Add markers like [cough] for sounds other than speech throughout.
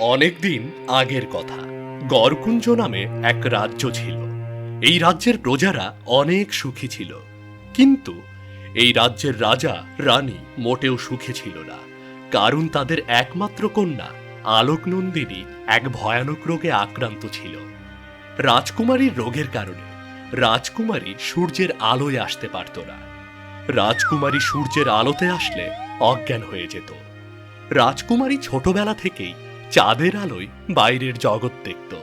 অনেক দিন আগের কথা। গড়কুঞ্জ নামে এক রাজ্য ছিল। এই রাজ্যের প্রজারা অনেক সুখী ছিল। কিন্তু এই রাজ্যের রাজা, রানী মোটেও সুখী ছিল না। কারণ তাদের একমাত্র কন্যা আলোকনন্দিনী এক ভয়ানক রোগে আক্রান্ত ছিল। রাজকুমারীর রোগের কারণে রাজকুমারী সূর্যের আলোয় আসতে পারত না। রাজকুমারী সূর্যের আলোতে আসলে অজ্ঞান হয়ে যেত। রাজকুমারী ছোটবেলা থেকেই চাঁদের আলোয় বাইরের জগৎ দেখত।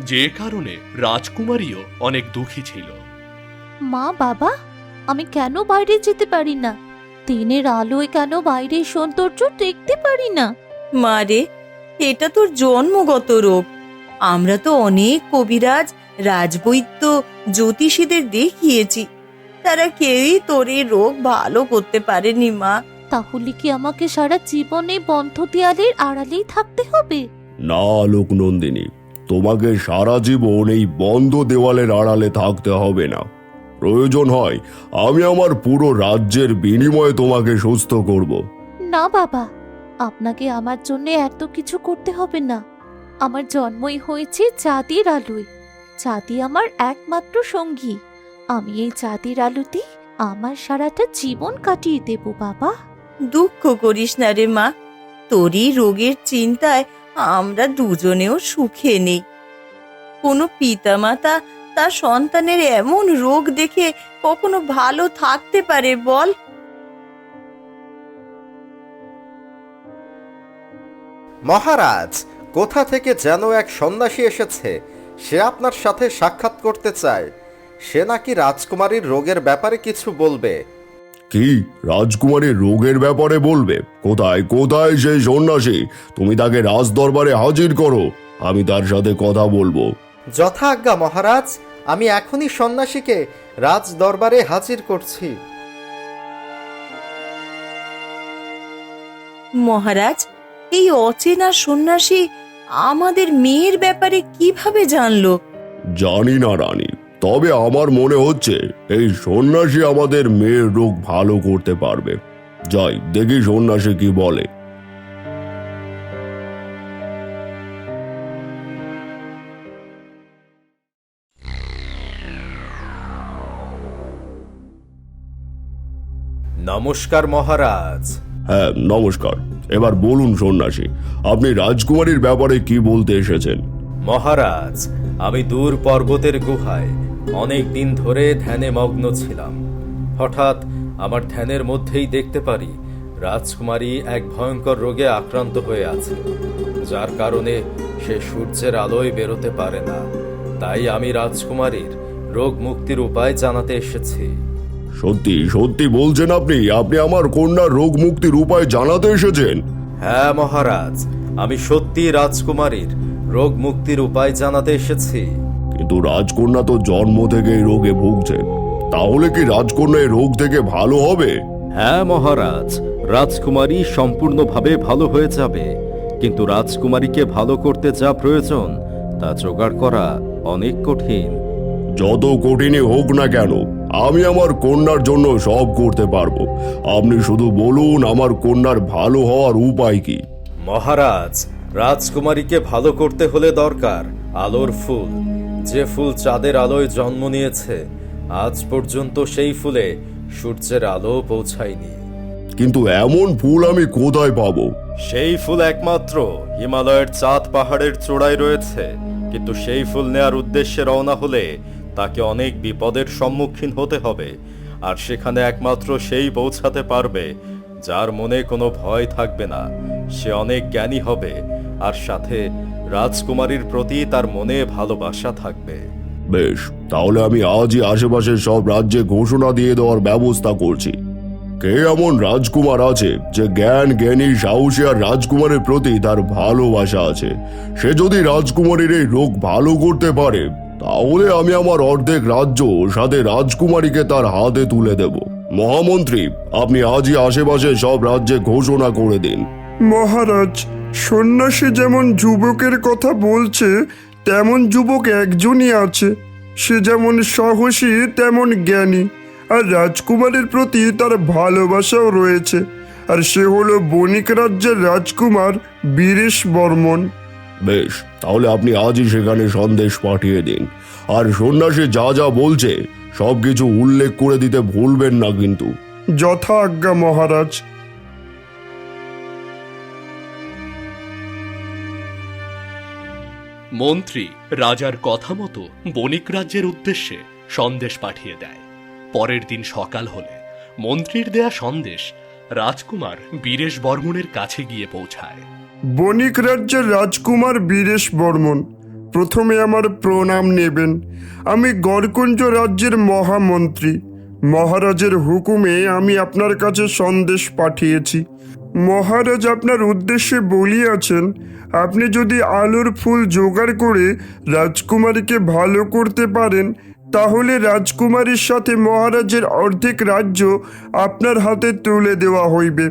যে কারণে রাজকুমারীও অনেক দুঃখী ছিল। মা বাবা আমি কেন বাইরে যেতে পারি না? দিনের আলোয় কেন বাইরের সৌন্দর্য দেখতে পারি না? মারে এটা তোর জন্মগত রোগ আমরা তো অনেক কবিরাজ রাজবৈদ্য জ্যোতিষীদের দেখিয়েছি। তারা কেউই তোর এই রোগ ভালো করতে পারেনি মা। তাহলে কি আমাকে সারা জীবনে বন্ধ দেয়ালের আড়ালেই থাকতে হবে? না আলোক নন্দিনী তোমাকে সারা জীবন এই বন্ধ দেওয়ালের আড়ালে থাকতে হবে না। প্রয়োজন হয় আমি আমার পুরো রাজ্যের বিনিময়ে তোমাকে সুস্থ করব। না বাবা আপনাকে আমার জন্য এত কিছু করতে হবে না। আমার জন্মই হয়েছে চাঁদের আলোয়। চাঁদি আমার একমাত্র সঙ্গী। আমি এই চাঁদের আলোতে আমার সারাটা জীবন কাটিয়ে দেব বাবা। দুঃখ করিস না রে মা। তোরই রোগের চিন্তায় আমরা দুজনেও সুখে নেই। কোনো পিতামাতা তার সন্তানের এমন রোগ দেখে কখনো ভালো থাকতে পারে বল? মহারাজ, কোথা থেকে যেন এক সন্ন্যাসী এসেছে? সে আপনার সাথে সাক্ষাৎ করতে চায়। সে নাকি রাজকুমারীর রোগের ব্যাপারে কিছু বলবে। কি? রাজকুমারীর রোগের ব্যাপারে বলবে। কোথায় কোথায় সেই সন্ন্যাসী? তুমি তাকে রাজ দরবারে হাজির করো। আমি তার সাথে কথা বলব। যথাজ্ঞা মহারাজ আমি এখনই সন্ন্যাসীকে রাজ দরবারে হাজির করছি। মহারাজ এই অচেনা সন্ন্যাসী আমাদের মেয়ের ব্যাপারে কীভাবে জানলো? জানি না রানী। তবে আমার মনে হচ্ছে এই সন্ন্যাসী আমাদের মেয়ের রোগ ভালো করতে পারবে। যাই দেখি সন্ন্যাসী কি বলে। নমস্কার মহারাজ। হ্যাঁ নমস্কার। এবার বলুন সন্ন্যাসী আপনি রাজকুমারীর ব্যাপারে কি বলতে এসেছেন? মহারাজ আমি দূর পর্বতের গুহায় অনেক দিন ধরে ধ্যানে মগ্ন ছিলাম। হঠাৎ আমার ধ্যানের মধ্যেই দেখতে পারি রাজকুমারী এক ভয়ঙ্কর রোগে আক্রান্ত হয়ে আছে। যার কারণে সে সূর্যের আলোয় বেরোতে পারে না। তাই আমি রাজকুমারীর রোগ মুক্তির উপায় জানাতে এসেছি। সত্যি সত্যি বলছেন আপনি আপনি আমার কন্যার রোগ মুক্তির উপায় জানাতে এসেছেন। হ্যাঁ মহারাজ আমি সত্যি রাজকুমারীর রোগ মুক্তির উপায় জানাতে এসেছি। কিন্তু রাজকন্যা তো জন্ম থেকে এই রোগে ভুগছেন। তাহলে কি রাজকন্যা এই রোগ থেকে ভালো হবে? হ্যাঁ মহারাজ রাজকুমারী সম্পূর্ণভাবে ভালো হয়ে যাবে। কিন্তু রাজকুমারীকে ভালো করতে যা প্রয়োজন তা জোগাড় করা অনেক কঠিন। যত কঠিনই হোক না কেন আমি আমার কন্যার জন্য সব করতে পারব। আপনি শুধু বলুন আমার কন্যার ভালো হওয়ার উপায় কি? মহারাজ রাজকুমারীকে ভালো করতে হলে দরকার আলোর ফুল। যে ফুল চাঁদের আলোয় জন্ম নিয়েছে আজ পর্যন্ত সেই ফুলে সূর্যের আলো পৌঁছায়নি। কিন্তু এমন ফুল আমি কোথায় পাবো? সেই ফুল একমাত্র হিমালয়ের চাঁদ পাহাড়ের চূড়ায় রয়েছে কিন্তু সেই ফুল নেয়ার উদ্দেশ্যে রওনা হলে তাকে অনেক বিপদের সম্মুখীন হতে হবে আর সেখানে একমাত্র সেই পৌঁছাতে পারবে যার মনে কোনো ভয় থাকবে না। সে অনেক জ্ঞানী হবে আর সাথে রাজকুমারীর প্রতি তার মনে ভালোবাসা থাকবে। বেশ তাহলে আমি আজই আশেপাশের সব রাজ্যে ঘোষণা দিয়ে দেওয়ার ব্যবস্থা করছি। কে এমন রাজকুমার আছে যে জ্ঞান জ্ঞানী সাহসী আর রাজকুমারের প্রতি তার ভালোবাসা আছে? সে যদি রাজকুমারীর এই রোগ ভালো করতে পারে তাহলে আমি আমার অর্ধেক রাজ্য সাথে রাজকুমারীকে তার হাতে তুলে দেব। মহামন্ত্রী আপনি আজই আশেপাশে সব রাজ্যে ঘোষণা করে দিন। মহারাজ সন্ন্যাসী যেমন যুবকের কথা বলছে তেমন যুবক একজনই আছে। সে যেমন সাহসী তেমন জ্ঞানী। আর রাজকুমারের প্রতি তার ভালোবাসাও রয়েছে। আর সে হলো বণিক রাজ্যের রাজকুমার বীরেশ বর্মন। বেশ তাহলে আপনি আজই সেখানে সন্দেশ পাঠিয়ে দিন। আর সন্ন্যাসী যা যা বলছে সব কিছু উল্লেখ করে দিতে ভুলবেন না কিন্তু। যথা আজ্ঞা মহারাজ। মন্ত্রী রাজার কথা মতো বণিক রাজ্যের উদ্দেশ্যে সন্দেশ পাঠিয়ে দেয়। পরের দিন সকাল হলে মন্ত্রীর দেয়া সন্দেশ রাজকুমার বীরেশ বর্মনের কাছে গিয়ে পৌঁছায়। বণিক রাজ্যের রাজকুমার বীরেশ বর্মন প্রথমে আমার প্রণাম নেবেন। আমি গড়কুঞ্জ রাজ্যের মহামন্ত্রী। মহারাজের হুকুমে আমি আপনার কাছে সন্দেশ পাঠিয়েছি। মহারাজ আপনার উদ্দেশ্যে বলিয়াছেন, আপনি যদি আলোর ফুল জোগাড় করে রাজকুমারীকে ভালো করতে পারেন, তাহলে রাজকুমারীর সাথে মহারাজের অর্ধেক রাজ্য আপনার হাতে তুলে দেওয়া হইবে।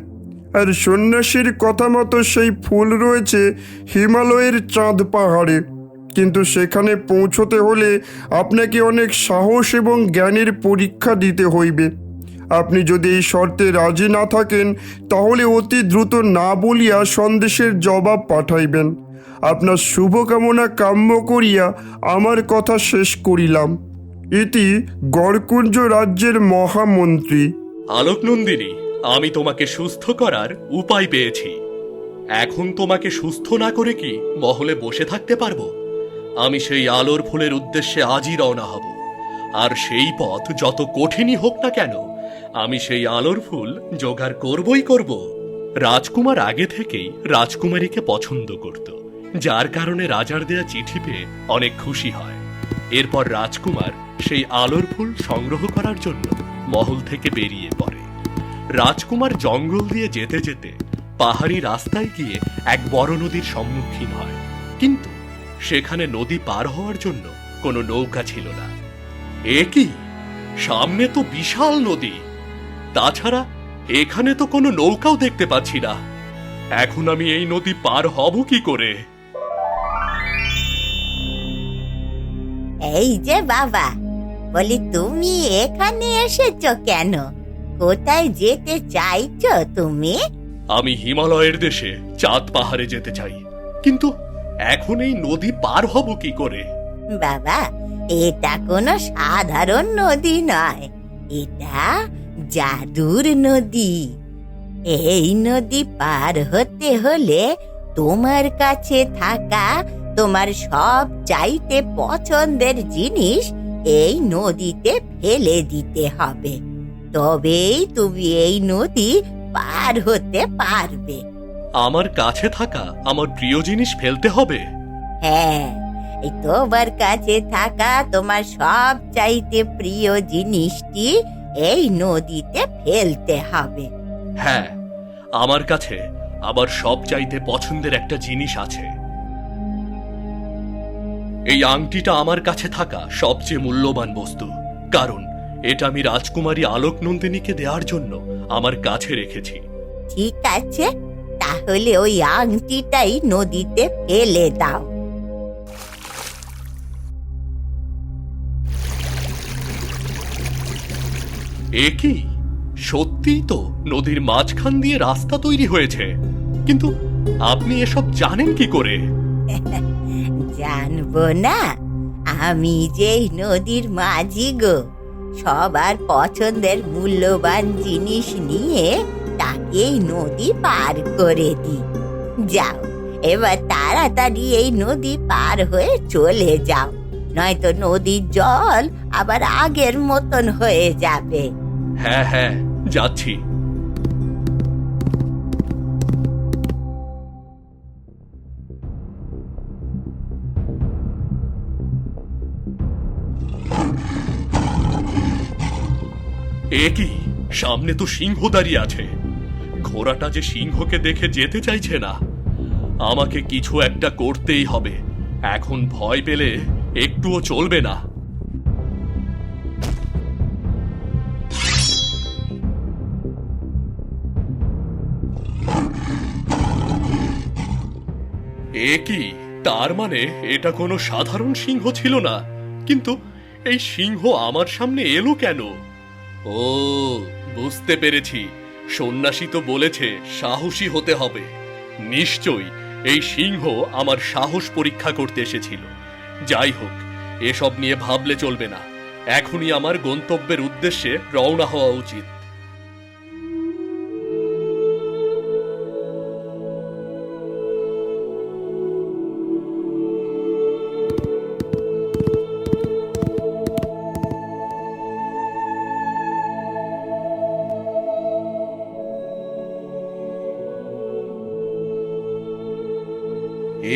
আর সন্ন্যাসীর কথা মতো সেই ফুল রয়েছে হিমালয়ের চাঁদ পাহাড়ে। কিন্তু সেখানে পৌঁছতে হলে আপনাকে অনেক সাহস এবং জ্ঞানের পরীক্ষা দিতে হইবে। আপনি যদি এই শর্তে রাজি না থাকেন, তাহলে অতি দ্রুত না বলিয়া সন্দেশের জবাব পাঠাইবেন। আপনার শুভকামনা কাম্য করিয়া আমার কথা শেষ করিলাম। এটি গড়কুঞ্জ রাজ্যের মহামন্ত্রী। আলোকনন্দিনী, আমি তোমাকে সুস্থ করার উপায় পেয়েছি। এখন তোমাকে সুস্থ না করে কি মহলে বসে থাকতে পারব? আমি সেই আলোর ফুলের উদ্দেশ্যে আজই রওনা হব। আর সেই পথ যত কঠিনই হোক না কেন আমি সেই আলোর ফুল জোগাড় করবই করব। রাজকুমার আগে থেকেই রাজকুমারীকে পছন্দ করত, যার কারণে রাজার দেয়া চিঠি পেয়ে অনেক খুশি হয়। এরপর রাজকুমার সেই আলোর ফুল সংগ্রহ করার জন্য মহল থেকে বেরিয়ে পড়ে। রাজকুমার জঙ্গল দিয়ে যেতে যেতে পাহাড়ি রাস্তায় গিয়ে এক বড় নদীর সম্মুখীন হয়। কিন্তু সেখানে নদী পার হওয়ার জন্য কোনো নৌকা ছিল না। এ কি? সামনে তো বিশাল নদী! তাছাড়া এখানে তো কোনো নৌকাও দেখতে পাচ্ছি না। এখন আমি এই নদী পার হব কি করে? এই যে বাবা বলি তুমি এখানে এসেছ কেন? কোথায় যেতে চাইছো তুমি? আমি হিমালয়ের দেশে চাঁদ পাহাড়ে যেতে চাই কিন্তু এখন এই নদী পার হব কি করে? বাবা এটা কোনো সাধারণ নদী নয়। এটা জাদুর নদী। এই নদী পার হতে হলে তোমার কাছে থাকা তোমার সব চাইতে পছন্দের জিনিস এই নদীতে ফেলে দিতে হবে। তবেই তুমি এই নদী পার হতে পারবে। আমার কাছে থাকা আমার প্রিয় জিনিস ফেলতে হবে। হ্যাঁ এই তোমার কাছে থাকা তোমার সব চাইতে প্রিয় জিনিসটি এই নদীতে ফেলতে হবে। হ্যাঁ আমার কাছে আবার সব চাইতে পছন্দের একটা জিনিস আছে। এই আংটিটা আমার কাছে থাকা সবচেয়ে মূল্যবান বস্তু। কারণ এটা আমি রাজকুমারী আলোক নন্দিনীকে দেওয়ার জন্য আমার কাছে রেখেছি। ঠিক আছে তাহলে ওই আংটিটাই নদীতে ফেলে দাও। এ কি? সত্যিই তো নদীর মাঝখান দিয়ে রাস্তা তৈরি হয়েছে। কিন্তু আপনি এসব জানেন কি করে? [laughs] জানব না। আমি যেই নদীর মাঝি গো, সবার পছন্দের মূল্যবান জিনিস নিয়ে তাকেই নদী পার করে দিই। যাও, এবার তাড়াতাড়ি এই নদী পার হয়ে চলে যাও। নয়তো নদীর জল আবার আগের মতন হয়ে যাবে। হ্যাঁ হ্যাঁ যাচ্ছি। এ কি? সামনে তো সিংহ দাঁড়িয়ে আছে। ঘোড়াটা যে সিংহকে দেখে যেতে চাইছে না, আমাকে কিছু একটা করতেই হবে। এখন ভয় পেলে একটুও চলবে না। এ কি? তার মানে এটা কোনো সাধারণ সিংহ ছিল না। কিন্তু এই সিংহ আমার সামনে এলো কেন? ও, বুঝতে পেরেছি। সন্ন্যাসী তো বলেছে সাহসী হতে হবে। নিশ্চয়ই এই সিংহ আমার সাহস পরীক্ষা করতে এসেছিল। যাই হোক এসব নিয়ে ভাবলে চলবে না। এখনই আমার গন্তব্যের উদ্দেশ্যে রওনা হওয়া উচিত।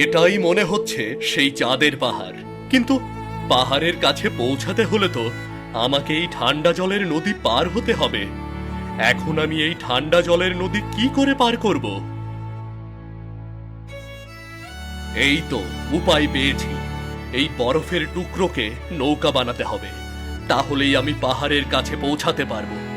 এটাই মনে হচ্ছে সেই চাঁদের পাহাড়। কিন্তু পাহাড়ের কাছে পৌঁছাতে হলে তো আমাকে এই ঠান্ডা জলের নদী পার হতে হবে। এখন আমি এই ঠান্ডা জলের নদী কি করে পার করব? এই তো উপায় পেয়েছি। এই বরফের টুকরোকে নৌকা বানাতে হবে। তাহলেই আমি পাহাড়ের কাছে পৌঁছাতে পারব।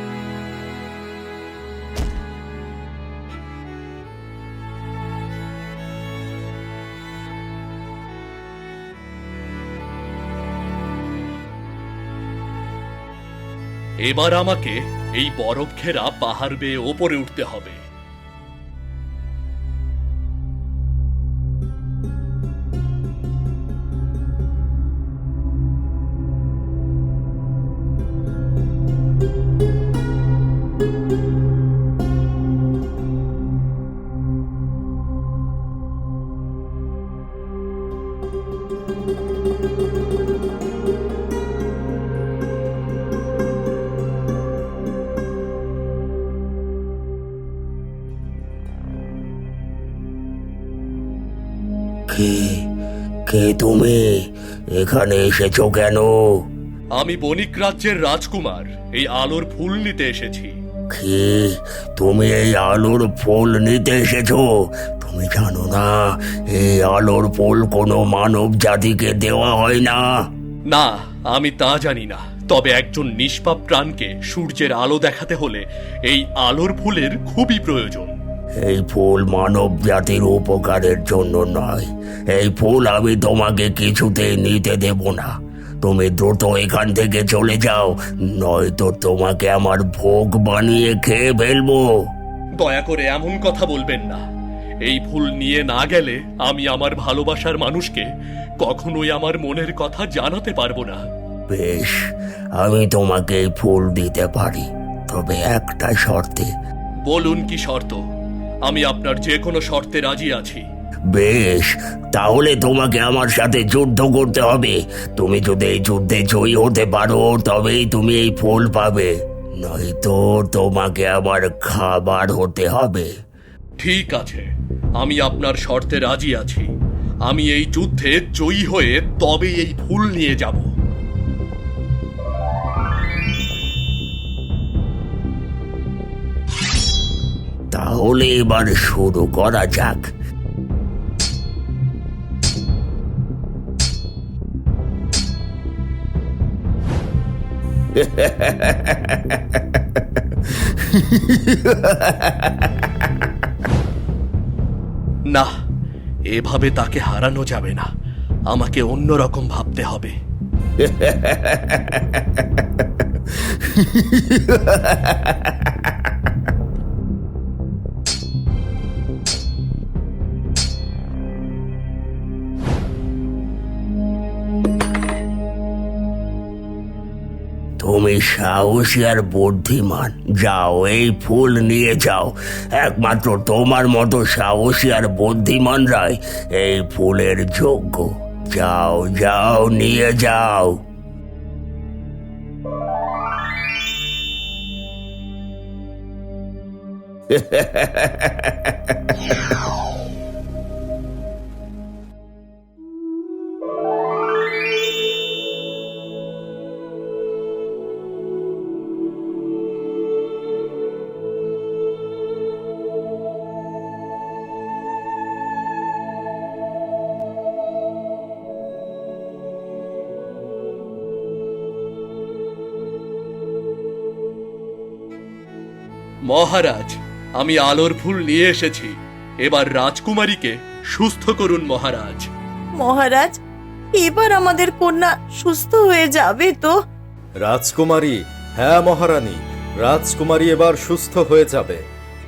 এবার আমাকে এই বরফ ঘেরা পাহাড় বেয়ে ওপরে উঠতে হবে। এখানে এসেছ কেন? আমি বণিক রাজ্যের রাজকুমার এই আলোর ফুল নিতে এসেছি। কি? তুমি এই আলোর ফুল নিতে এসেছ? তুমি জানো না এই আলোর ফুল কোনো মানব জাতিকে দেওয়া হয় না। না আমি তা জানি না। তবে একজন নিষ্পাপ প্রাণকে সূর্যের আলো দেখাতে হলে এই আলোর ফুলের খুবই প্রয়োজন। এই ফুল মানব জাতির উপকারের জন্য নয়। এই ফুল আমি তোমাকে কিছুতেই নিতে দেব না। তুমি দ্রুত এখান থেকে চলে যাও নয়তো তোমাকে আমার ভোগ বানিয়ে খেয়ে ফেলব। দয়া করে এমন কথা বলবেন না। এই ফুল নিয়ে না গেলে আমি আমার ভালোবাসার মানুষকে কখনোই আমার মনের কথা জানাতে পারব না। বেশ আমি তোমাকে এই ফুল দিতে পারি তবে একটা শর্তে। বলুন কি শর্ত? আমি আপনার যে কোনো শর্তে রাজি আছি। বেশ তাহলে তোমাকে আমার সাথে যুদ্ধ করতে হবে। তুমি যদি এই যুদ্ধে জয়ী হতে পারো তবেই তুমি এই ফুল পাবে। নয়তো তোমাকে আমার খাবার হতে হবে। ঠিক আছে আমি আপনার শর্তে রাজি আছি। আমি এই যুদ্ধে জয়ী হয়ে তবে এই ফুল নিয়ে যাব। তাহলে এবার শুরু করা যাক। না এভাবে তাকে হারানো যাবে না। আমাকে অন্যরকম ভাবতে হবে। [laughs] তুমি সাহসী আর বুদ্ধিমান। যাও, এই ফুল নিয়ে যাও। একমাত্র তোমার মতো সাহসী আর বুদ্ধিমানরাই এই ফুলের যোগ্য। যাও যাও, নিয়ে যাও। [laughs] মহারাজ আমি আলোর ফুল নিয়ে এসেছি। এবার রাজকুমারীকে সুস্থ করুন মহারাজ। মহারাজ এবার আমাদের কন্যা সুস্থ হয়ে যাবে তো? রাজকুমারী হ্যাঁ মহারানী রাজকুমারী এবার সুস্থ হয়ে যাবে।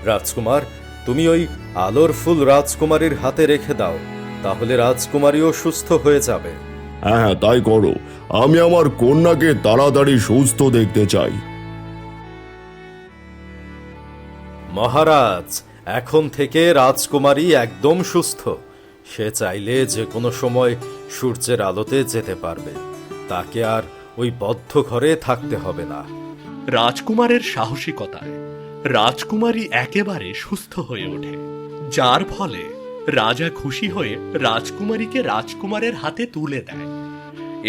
রাজকুমার তুমি ওই আলোর ফুল রাজকুমারীর হাতে রেখে দাও তাহলে রাজকুমারীও সুস্থ হয়ে যাবে। হ্যাঁ হ্যাঁ তাই করো। আমি আমার কন্যাকে তাড়াতাড়ি সুস্থ দেখতে চাই। মহারাজ, এখন থেকে রাজকুমারী একদম সুস্থ। সে চাইলে যে কোনো সময় সূর্যের আলোতে যেতে পারবে। তাকে আর ওই বদ্ধ ঘরে থাকতে হবে না। রাজকুমারের সাহসিকতায়, রাজকুমারী একেবারে সুস্থ হয়ে ওঠে। যার ফলে রাজা খুশি হয়ে রাজকুমারীকে রাজকুমারের হাতে তুলে দেয়।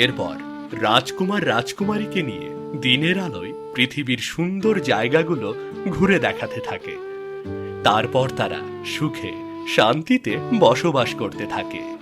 এরপর রাজকুমার রাজকুমারীকে নিয়ে দিনের আলোয় পৃথিবীর সুন্দর জায়গাগুলো ঘুরে দেখাতে থাকে। তারপর তারা সুখে শান্তিতে বসবাস করতে থাকে।